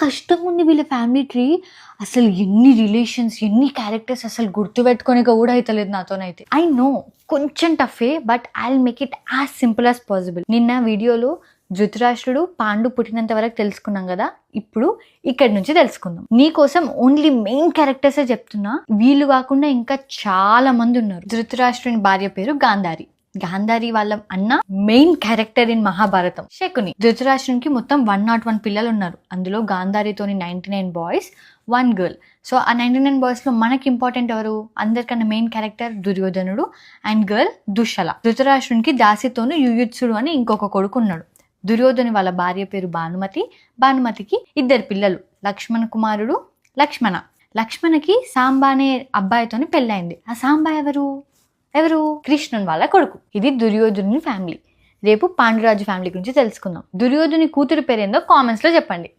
కష్టం ఉంది వీళ్ళ ఫ్యామిలీ ట్రీ అసలు ఎన్ని రిలేషన్స్ ఎన్ని క్యారెక్టర్స్ అసలు గుర్తుపెట్టుకోనిక కూడా అవుతలేదు నాతోనైతే. ఐ నో కొంచెం టఫే but I make it as simple as possible నిన్న వీడియోలో ధృతరాష్ట్రుడు పాండు పుట్టినంత వరకు తెలుసుకున్నాం కదా? ఇప్పుడు ఇక్కడి నుంచి తెలుసుకుందాం. నీకోసం ఓన్లీ మెయిన్ క్యారెక్టర్సే చెప్తున్నా. వీళ్ళు కాకుండా ఇంకా చాలా మంది ఉన్నారు. ధృతరాష్ట్రుని భార్య పేరు గాంధారి. గాంధారి వాళ్ళ అన్న main character in Mahabharatam. Shakuni ధృతరాష్ట్రునికి మొత్తం వన్ నాట్ వన్ పిల్లలు ఉన్నారు అందులో గాంధారితోని ninety nine boys one girl so ఆ నైన్టీ నైన్ బాయ్స్లో మనకి ఇంపార్టెంట్ ఎవరు? అందరికన్నా మెయిన్ క్యారెక్టర్ దుర్యోధనుడు అండ్ గర్ల్ దుశల ధృతరాష్ట్రునికి దాసితోను యుయుత్సుడు అని ఇంకొక కొడుకు ఉన్నాడు దుర్యోధను వాళ్ళ భార్య పేరు భానుమతి. భానుమతికి ఇద్దరు పిల్లలు లక్ష్మణ కుమారుడు లక్ష్మణ. లక్ష్మణకి సాంబా అనే అబ్బాయితోని పెళ్ళైంది ఆ సాంబా ఎవరు? ఎవరు? కృష్ణుని వాళ్ళ కొడుకు. ఇది దుర్యోధుని ఫ్యామిలీ రేపు పాండురాజు ఫ్యామిలీ గురించి తెలుసుకుందాం. దుర్యోధుని కూతురు పేరేందో కామెంట్స్లో చెప్పండి.